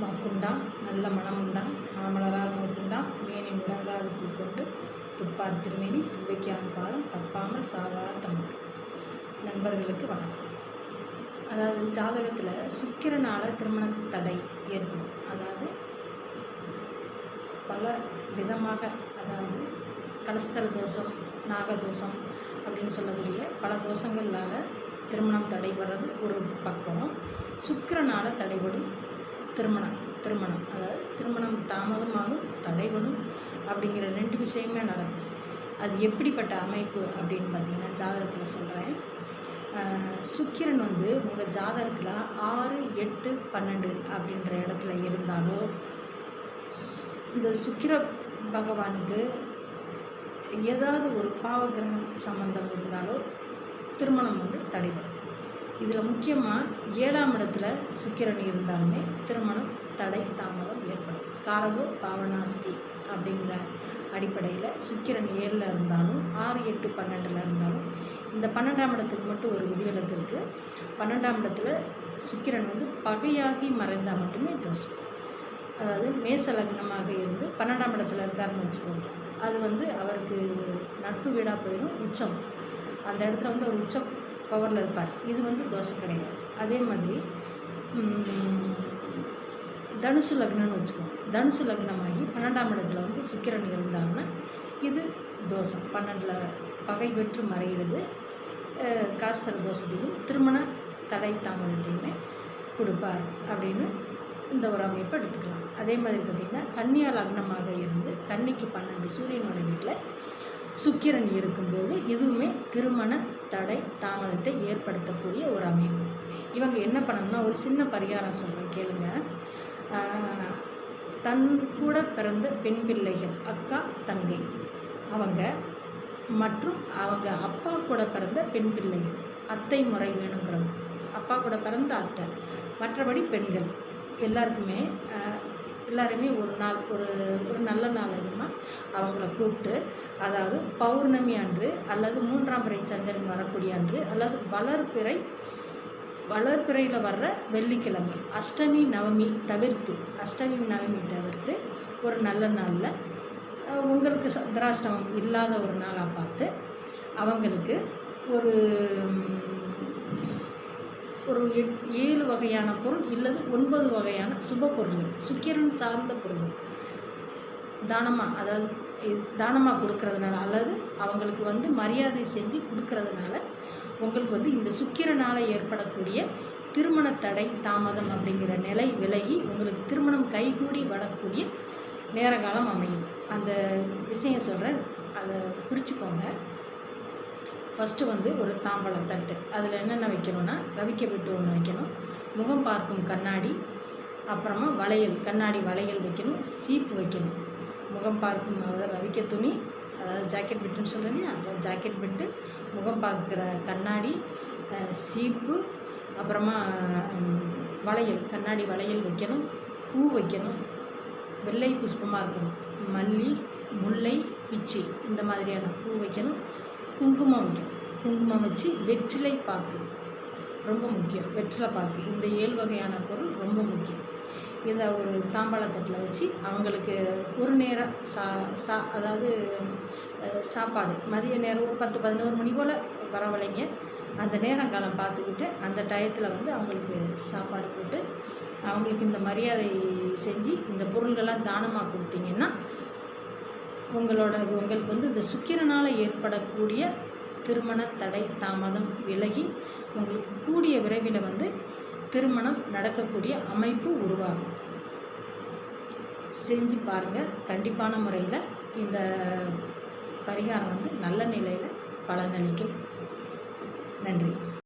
வாக்குண்டாம் நல்ல மனமுண்டாம் மாமலரால் நோக்குண்டாம் மேனி முழங்காது பூக்கொண்டு துப்பார் திருமேனி துவைக்கான் பாதம் தப்பாமல் சாவா தமக்கு. நண்பர்களுக்கு வணக்கம். அதாவது ஜாதகத்தில் சுக்கிரனால் திருமண தடை ஏற்படும். அதாவது பல விதமாக அதாவது கலஸ்தர தோஷம் நாகதோஷம் அப்படின்னு சொல்லக்கூடிய பல தோஷங்களால் திருமணம் தடைபடுறது ஒரு பக்கம் சுக்கிரனால் தடைபடும் திருமணம் திருமணம். அதாவது திருமணம் தாமதமாகும் தடைபடும் அப்படிங்கிற ரெண்டு விஷயமே நடக்கும். அது எப்படிப்பட்ட அமைப்பு அப்படின்னு பார்த்தீங்கன்னா ஜாதகத்தில் சொல்கிறேன் சுக்கிரன் வந்து உங்கள் ஜாதகத்தில் ஆறு எட்டு பன்னெண்டு அப்படின்ற இடத்துல இருந்தாலோ இந்த சுக்கிர பகவானுக்கு ஏதாவது ஒரு பாவகிரகம் சம்பந்தம் இருந்தாலோ திருமணம் வந்து தடைபடும். இதில் முக்கியமாக ஏழாம் இடத்துல சுக்கிரன் இருந்தாலுமே திருமணம் தடை தாமதம் ஏற்படும். காரகோ பாவனாஸ்தி அப்படிங்கிற அடிப்படையில் சுக்கிரன் ஏழில் இருந்தாலும் ஆறு எட்டு பன்னெண்டில் இருந்தாலும் இந்த பன்னெண்டாம் இடத்துக்கு மட்டும் ஒரு விதிவிலக்கு இருக்குது பன்னெண்டாம் இடத்துல சுக்கிரன் வந்து பகையாகி மறைந்தால் மட்டுமே தோஷம். அதாவது மேச லக்னமாக இருந்து பன்னெண்டாம் இடத்துல இருக்காருன்னு வச்சுக்கோங்க. அது வந்து அவருக்கு நட்பு வீடாக போயிடும் உச்சம். அந்த இடத்துல வந்து ஒரு உச்சம் பவரில் இருப்பார். இது வந்து தோஷம் கிடையாது அதே மாதிரி தனுசு லக்னம்னு வச்சுக்கோங்க. தனுசு லக்னமாகி பன்னெண்டாம் இடத்துல வந்து சுக்கிரன் இருந்தாருன்னா இது தோஷம் பன்னெண்டில் பகை பெற்று மறைகிறது காசர தோஷத்தையும் திருமண தடை தாமதத்தையுமே கொடுப்பார் அப்படின்னு இந்த ஒரு அமைப்பை எடுத்துக்கலாம். அதே மாதிரி பார்த்திங்கன்னா கன்னியா லக்னமாக இருந்து கன்னிக்கு பன்னெண்டு சூரியனோட வீட்டில் சுக்கிரன் இருக்கும்போது இதுவுமே திருமண தடை தாமதத்தை ஏற்படுத்தக்கூடிய ஒரு அமைப்பு. இவங்க என்ன பண்ணணும்னா ஒரு சின்ன பரிகாரம் சொல்கிறேன் கேளுங்க. தன் கூட பிறந்த பெண் பிள்ளைகள் அக்கா தங்கை. அவங்க மற்றும் அவங்க அப்பா கூட பிறந்த பெண் பிள்ளைகள் அத்தை முறை வேணுங்கிறவங்க. அப்பா கூட பிறந்த அத்தை மற்றபடி பெண்கள். எல்லாருக்குமே எல்லாருமே ஒரு நாள் ஒரு ஒரு நல்ல நாள் எதுனா அவங்கள கூப்பிட்டு அதாவது பௌர்ணமி அன்று அல்லது மூன்றாம் பிறை சந்திரன் வரக்கூடிய அன்று அல்லது வளர்பிறை வளர்பிறையில் வர்ற வெள்ளிக்கிழமை அஷ்டமி நவமி தவிர்த்து அஷ்டமி நவமி தவிர்த்து ஒரு நல்ல நாளில் உங்களுக்கு சந்திராஷ்டமம் இல்லாத ஒரு நாளாக பார்த்து அவங்களுக்கு ஒரு ஒரு எட் ஏழு வகையான பொருள் இல்லது ஒன்பது வகையான சுப பொருள்கள். சுக்கிரன் சார்ந்த பொருள்கள். தானமாக அதாவது தானமாக கொடுக்கறதுனால அல்லது அவங்களுக்கு வந்து மரியாதை செஞ்சு கொடுக்கறதுனால உங்களுக்கு வந்து இந்த சுக்கிரனால் ஏற்படக்கூடிய திருமண தடை தாமதம் அப்படிங்கிற நிலை விலகி உங்களுக்கு திருமணம் கைகூடி வரக்கூடிய நேரகாலம் அமையும். அந்த விஷயம் சொல்கிறேன் அதை குறிச்சிக்கோங்க ஃபஸ்ட்டு வந்து ஒரு தாம்பழம் தட்டு. அதில் என்னென்ன வைக்கணும்னா ரவிக்க விட்டு ஒன்று வைக்கணும். முகம் பார்க்கும் கண்ணாடி அப்புறமா வளையல் கண்ணாடி வளையல் வைக்கணும் சீப்பு வைக்கணும். முகம் பார்க்கும் அதாவது ரவிக்க துணி அதாவது ஜாக்கெட் பிட்டுன்னு சொல்கிறேன் அதாவது ஜாக்கெட் பிட்டு முகம் பார்க்குற கண்ணாடி சீப்பு அப்புறமா வளையல் கண்ணாடி வளையல் வைக்கணும் பூ வைக்கணும் வெள்ளை புஷ்பமாக இருக்கணும். மல்லி முல்லை பிச்சி இந்த மாதிரியான பூ வைக்கணும். குங்குமம் வைக்கணும் குங்குமம் வச்சு வெற்றிலை பாக்கு. ரொம்ப முக்கியம். வெற்றிலை பாக்கு. இந்த ஏழு வகையான பொருள் ரொம்ப முக்கியம். இதை ஒரு தாம்பாளத்தட்டில் வச்சு அவங்களுக்கு ஒரு நேரம் சா சா அதாவது சாப்பாடு. மதிய நேரம் ஒரு பத்து பதினோரு மணி போல் வரவழைங்க அந்த நேரங்காலம் பார்த்துக்கிட்டு அந்த டயத்தில் வந்து அவங்களுக்கு சாப்பாடு போட்டு அவங்களுக்கு இந்த மரியாதை செஞ்சு இந்த பொருள்கள்லாம் தானமாக கொடுத்தீங்கன்னா உங்களோட உங்களுக்கு வந்து இந்த சுக்கிரனால் ஏற்படக்கூடிய திருமண தடை தாமதம் விலகி உங்களுக்கு கூடிய விரைவில் வந்து திருமணம் நடக்கக்கூடிய அமைப்பு உருவாகும். செஞ்சு பாருங்கள் கண்டிப்பான முறையில் இந்த பரிகாரம் வந்து நல்ல நிலையில் பலனளிக்கும். நன்றி.